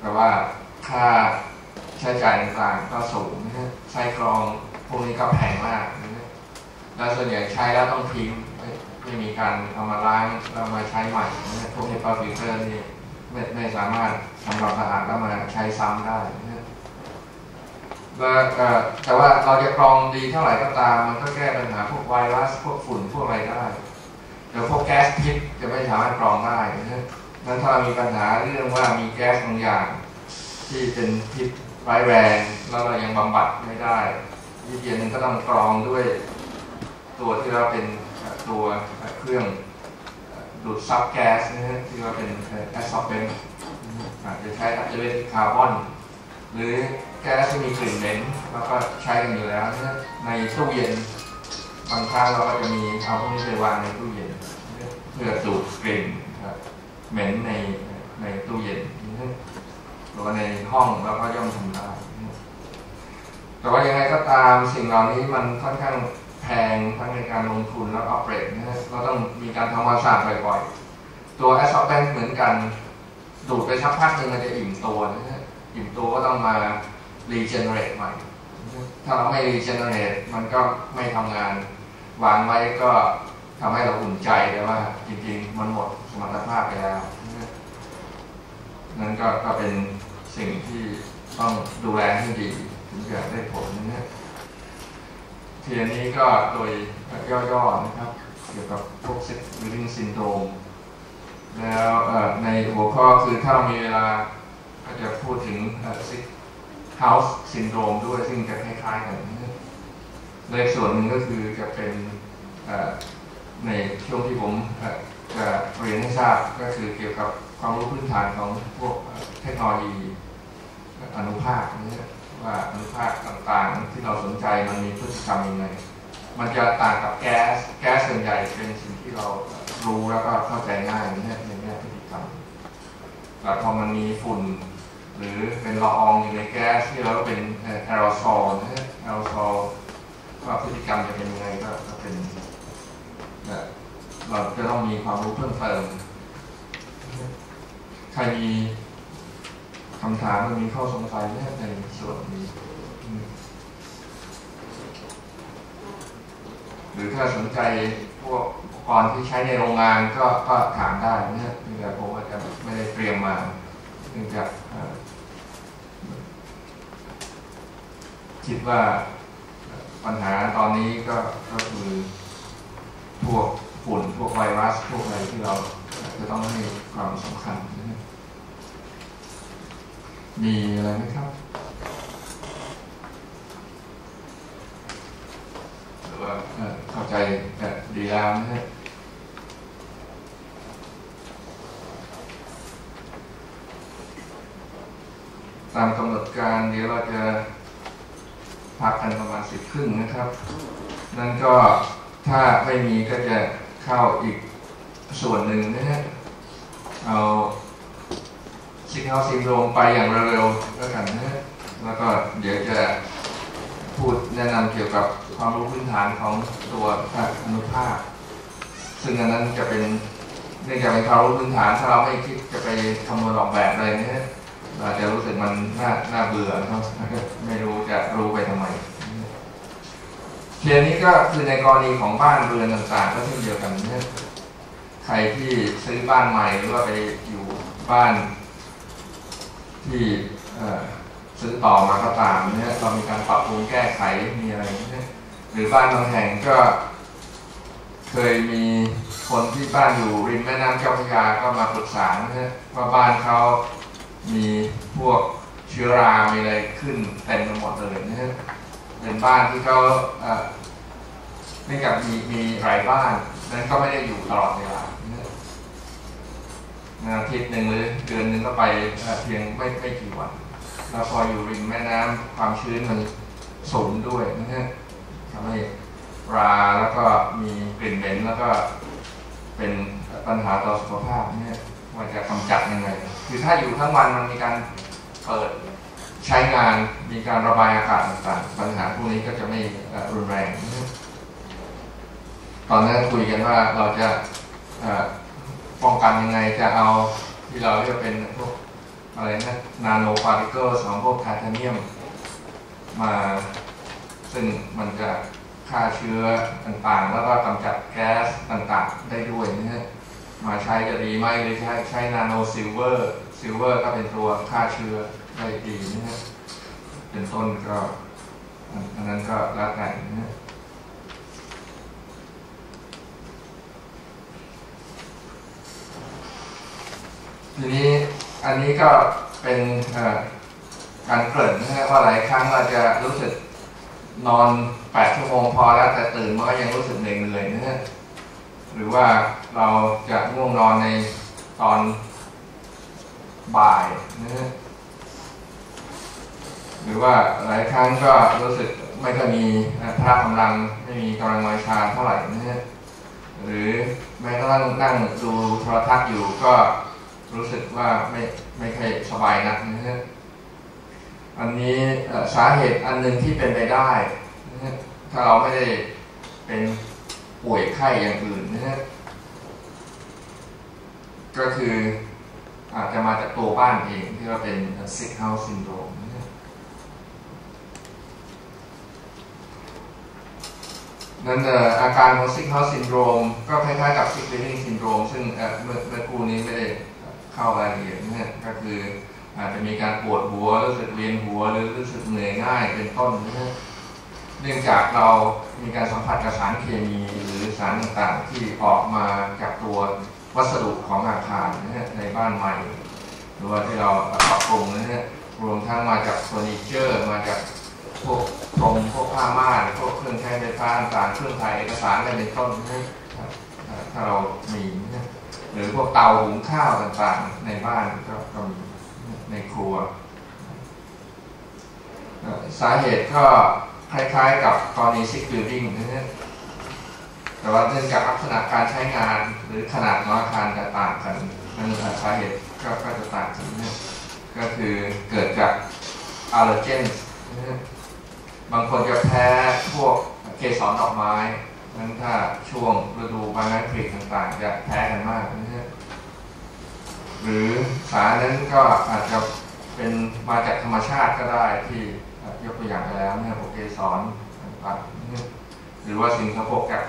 แต่ว่าค่าใช้จ่ายต่างๆก็สูงนะฮะใช้กรองพวกนี้ก็แพงมากนะฮะแล้วส่วนใหญ่ใช้แล้วต้องทิ้งไม่ไม่มีการเอามาล้างแล้วมาใช้ใหม่นะฮะพวก HEPA filter นี่ไม่ไม่สามารถทำความสะอาดแล้วมาใช้ซ้ำได้นะฮะแล้วแต่ว่าเราจะกรองดีเท่าไหร่ก็ตาม มันก็แก้ปัญหาพวกไวรัสพวกฝุ่นพวกอะไรได้แต่พวกแก๊สพิษจะไม่สามารถกรองได้นะฮะ นั้นถ้าเรามีปัญหาเรื่องว่ามีแก๊สบางอย่าง ที่เป็นพิษร้ายแรงแล้วเรายังบำบัดไม่ได้วิธีหนึ่งก็ต้องกรองด้วย ตัวที่เราเป็นตัวเครื่องดูดซับแก๊สนะฮะที่ว่าเป็นแอสซอร์เบนอาจจะใช้อัจฉริยะคาร์บอน หรือแก๊สที่มีกลิ่นเหม็นแล้วก็ใช้กันอยู่แล้วนะในตู้เย็นบางครั้งเราก็จะมีเอาพวกนี้ไปวางในตู้เย็นเพื่อดูดกลิ่น เหม็นในในตู้เย็นหรือว่าในห้องเราก็ย่อมทำได้แต่ว่ายังไงก็ตามสิ่งเหล่านี้มันค่อนข้างแพงทั้งในการลงทุนและออเปเรตนะฮะเราต้องมีการทำความสะอาดบ่อยๆ ตัวแอสซอร์แบนเหมือนกัน ดูดไปสักพักหนึ่งมันจะอิ่มตัวนะฮะอิ่มตัวก็ต้องมารีเจนเนอเรตใหม่ ถ้าเราไม่รีเจนเนอเรตมันก็ไม่ทำงานวางไว้ก็ ทำให้เราอุ่นใจแต่ว่า จริง ๆ มันหมดสมรรถภาพไปแล้วนั่นก็ก็เป็นสิ่งที่ต้องดูแลให้ดีถึงจะได้ผลนะทีนี้ก็โดยย่อๆนะครับ เกี่ยวกับพวก sick living syndrome แล้วในหัวข้อคือถ้าเรามีเวลาก็จะพูดถึงเอ่อ sick house syndrome ด้วยซึ่งจะคล้ายๆกัน ในส่วนหนึ่งก็คือจะเป็น ในช่วงที่ผมจะเรียนให้ทราบก็คือเกี่ยวกับความรู้พื้นฐานของพวกเทคโนโลยีอนุภาคนี้ว่าอนุภาคต่างๆ ที่เราสนใจมันมีพฤติกรรมยังไงมันจะต่างกับแก๊ส แก๊สส่วนใหญ่เป็นสิ่งที่เรารู้แล้วก็เข้าใจง่ายในแง่ในแง่พฤติกรรมแต่พอมันมีฝุ่น หรือเป็นละอองอยู่ในแก๊สที่เราก็เป็นแอโรซอลนะแอโรซอลว่าพฤติกรรมจะเป็นยังไงก็ก็เป็น เราจะต้องมีความรู้เพิ่มเติม ใครมีคำถามหรือมีข้อสงสัยไหมในส่วนนี้ หรือถ้าสนใจพวกอุปกรณ์ที่ใช้ในโรงงานก็ก็ถามได้นะฮะแต่ผมอาจจะไม่ได้เตรียมมาเนื่องจากคิดว่าปัญหาตอนนี้ก็ก็คือ พวกฝุ่นพวกไวรัสพวกอะไรที่เราจะต้องให้ความสำคัญ มีอะไรไหมครับหรือว่าเข้าใจดีแล้วนะฮะตามกำหนดการเดี๋ยวเราจะพักกันประมาณสิบครึ่งนะครับ นั่นก็ ถ้าไม่มีก็จะเข้าอีกส่วนหนึ่งนะฮะ เอาซิกเฮาซินโรมไปอย่างเร็วๆแล้วกันนะฮะ แล้วก็เดี๋ยวจะพูดแนะนำเกี่ยวกับความรู้พื้นฐานของตัวอนุภาค ซึ่งอันนั้นจะเป็นเนื่องจากเป็นความรู้พื้นฐานถ้าเราไม่คิดจะไปคำนวณออกแบบอะไรนี่ยเราจะรู้สึกมันน่าน่าเบื่อนะครับไม่รู้จะรู้ไปทำไม เทียนี้ก็คือในกรณีของบ้านเรือนต่างๆก็เช่นเดียวกันเนี่ยใครที่ซื้อบ้านใหม่หรือว่าไปอยู่บ้านที่ซื้อต่อมาก็ตามเนี่ยเรามีการปรับปรุงแก้ไขมีอะไรเนี่ยหรือบ้านบางแห่งก็ เคยมีคนที่บ้านอยู่ริมแม่น้ำเจ้าพระยาก็มาปรึกษาเนะฮะว่าบ้านเขามีพวกเชื้อรา มีอะไรขึ้นเต็มไปหมดเลยเนะฮะ เป็นบ้านที่เขาเอ่อเนื่องจากมีมีหลายบ้านนั้นก็ไม่ได้อยู่ตลอดเวลาอาทิตย์หนึ่งหรือเดือนหนึ่งก็ไปเพียงไม่ไม่กี่วันแล้วพออยู่ริมแม่น้ำความชื้นมันสูงด้วยนะฮะทำให้ราแล้วก็มีกลิ่นเหม็นแล้วก็เป็นปัญหาต่อสุขภาพเนี่ยว่าจะกำจัดยังไง คือถ้าอยู่ทั้งวันมันมีการเปิด ใช้งานมีการระบายอากาศต่างๆ ปัญหาพวกนี้ก็จะไม่รุนแรง ตอนนั้นคุยกันว่าเราจะป้องกันยังไงจะเอาที่เราเรียกเป็นพวกอะไรนะนาโนพาร์ติเคิลของพวกไทเทเนียมมาซึ่งมันจะฆ่าเชื้อต่างๆ แล้วก็กำจัดแก๊สต่างๆ ได้ด้วยนะฮะมาใช้จะดีไหมหรือใช้ใช้นาโนซิลเวอร์ซิลเวอร์ก็เป็นตัวฆ่าเชื้อ ได้ดีนะฮะเป็นต้นก็อันนั้นก็แล้วแต่นะฮะทีนี้อันนี้ก็เป็นการเกริ่นนะฮะว่าหลายครั้งเราจะรู้สึกนอนแปดชั่วโมงพอแล้วแต่ตื่นมันก็ยังรู้สึกเหนื่อยๆนะฮะหรือว่าเราจะง่วงนอนในตอนบ่ายนะฮะ หรือว่าหลายครั้งก็รู้สึกไม่ค่อยมีพละกำลังไม่มีกำลังวัยชาเท่าไหร่นะฮะหรือแม้กระทั่งนั่งดูโทรทัศน์อยู่ก็รู้สึกว่าไม่ไม่ค่อยสบายนักนะฮะอันนี้สาเหตุอันหนึ่งที่เป็นไปได้นะฮะถ้าเราไม่ได้เป็นป่วยไข้อย่างอื่นนะฮะก็คืออาจจะมาจากตัวบ้านเองที่เราเป็น sick house syndrome นะฮะนั่นอาการของ sick house syndrome ก็คล้ายๆกับ sick living syndrome ซึ่งเมื่อเมื่อกูนี้ไม่ได้เข้ารายละเอียดนะฮะก็คืออาจจะมีการปวดหัวรู้สึกเวียนหัวหรือรู้สึกเหนื่อยง่ายเป็นต้นนะเนื่องจากเรามีการสัมผัสกับสารเคมีหรือสารต่างๆ ที่ออกมาจากตัววัสดุของอาคารนะฮะในบ้านใหม่ หรือว่าที่เราปรับปรุงนะฮะรวมทั้งมาจากเฟอร์นิเจอร์ มาจาก พวกพรมพวกผ้าม่านพวกเครื่องใช้ไฟฟ้าต่างเครื่องถ่ายเอกสารอะไรเป็นต้นถ้าเรามีนะหรือพวกเตาหุงข้าวต่างๆ ในบ้านก็ก็มีในครัว สาเหตุก็คล้ายๆกับกรณีซิกบิลดิ้งนะแต่ว่าเนื่องจากลักษณะการใช้งานหรือขนาดของอาคารจะต่างกันมันสาเหตุก็จะต่างกันนะก็คือเกิดจากอัลเลอร์เจนนะ บางคนจะแพ้พวกเกสรดอกไม้นั้นถ้าช่วงฤดูใบไม้ผลิต่างๆ จะแพ้กันมากนะฮะหรือสารนั้นก็อาจจะเป็นมาจากธรรมชาติก็ได้ที่ยกตัวอย่างไปแล้วเนี่ยพวกเกสรต่างๆหรือว่าสิ่งสกปรกจาก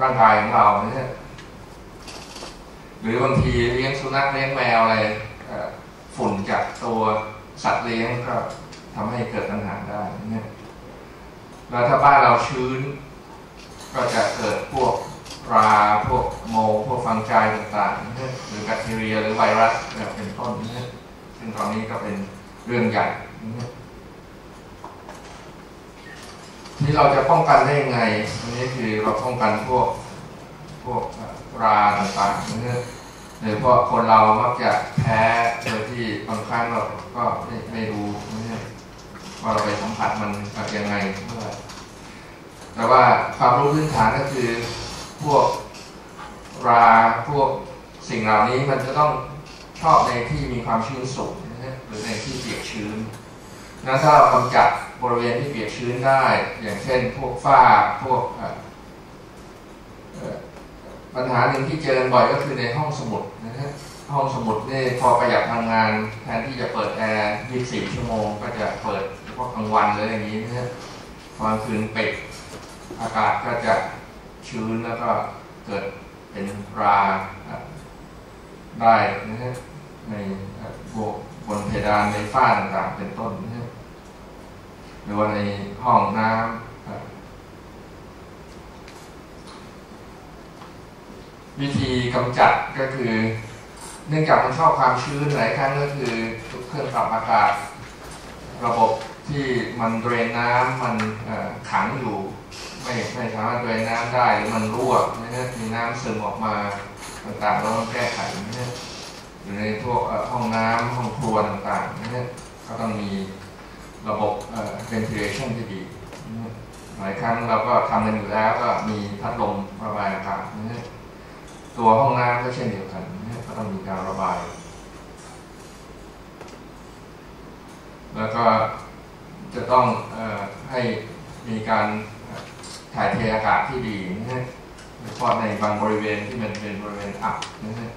ร่างกายของเราเนี่ยหรือบางทีเลี้ยงสุนัขเลี้ยงแมวอะไรฝุ่นจากตัวสัตว์เลี้ยงก็ ทำให้เกิดปัญหาได้เนี่ยแล้วถ้าบ้านเราชื้น ก็จะเกิดพวกราพวกโมพวกฟังใจต่างๆ หรือแบคทีเรียหรือไวรัสเป็นต้นนี่ซึ่งตอนนี้ก็เป็นเรื่องใหญ่ที่เราจะป้องกันได้ยังไงอันนี้คือเราป้องกันพวกพวกราต่างๆนี่โดยเพราะคนเรามักจะแพ้โดยที่บางครั้งเราก็ไม่ไม่รู้ ว่าเราไปสัมผัสมันยังไงเมื่อแต่ว่าความรู้พื้นฐานก็คือพวกราพวกสิ่งเหล่านี้มันจะต้องชอบในที่มีความชื้นสูงนะหรือในที่เปียกชื้นนั้นถ้าเรากำจัดบริเวณที่เปียกชื้นได้ อย่างเช่น พวกฝ้าพวกปัญหาหนึ่งที่เจอบ่อยก็คือในห้องสมุดนะฮะห้องสมุดนี่พอประหยัดพลังงานแทนที่จะเปิดแอร์ 24 ชั่วโมง ก็จะเปิด พาะกลางวันเลยอย่างนี้นะฮะกลางคืนเปิดอากาศก็จะชื้นแล้วก็เกิดเป็นราได้นะฮะในบนเพดานในฝ้าต่างๆเป็นต้นนะฮะหรือว่าในห้องน้ำวิธีกำจัดก็คือ เนื่องจากมันชอบความชื้นหลายครั้งก็คือเครื่องปรับอากาศระบบ ที่มันเดรนน้ำมันขังอยู่ ไม่ไม่สามารถเดรนน้ำได้หรือมันรั่วนะฮะมีน้ำซึมออกมาต่างๆเราต้องแก้ไขนะฮะอยู่ในพวกห้องน้ำห้องครัวต่างๆนะฮะก็ต้องมีระบบ ventilation ที่ดีหลายครั้งเราก็ทำกันอยู่แล้วก็มีพัดลมระบายอากาศนะฮะตัวห้องน้ำก็เช่นเดียวกันนะฮะก็ต้องมีการระบาย แล้วก็ จะต้องอให้มีการถ่ายเทอากาศที่ดีนะฮะเฉพาะในบางบริเวณที่มันเป็นบริเวณอับนะฮะ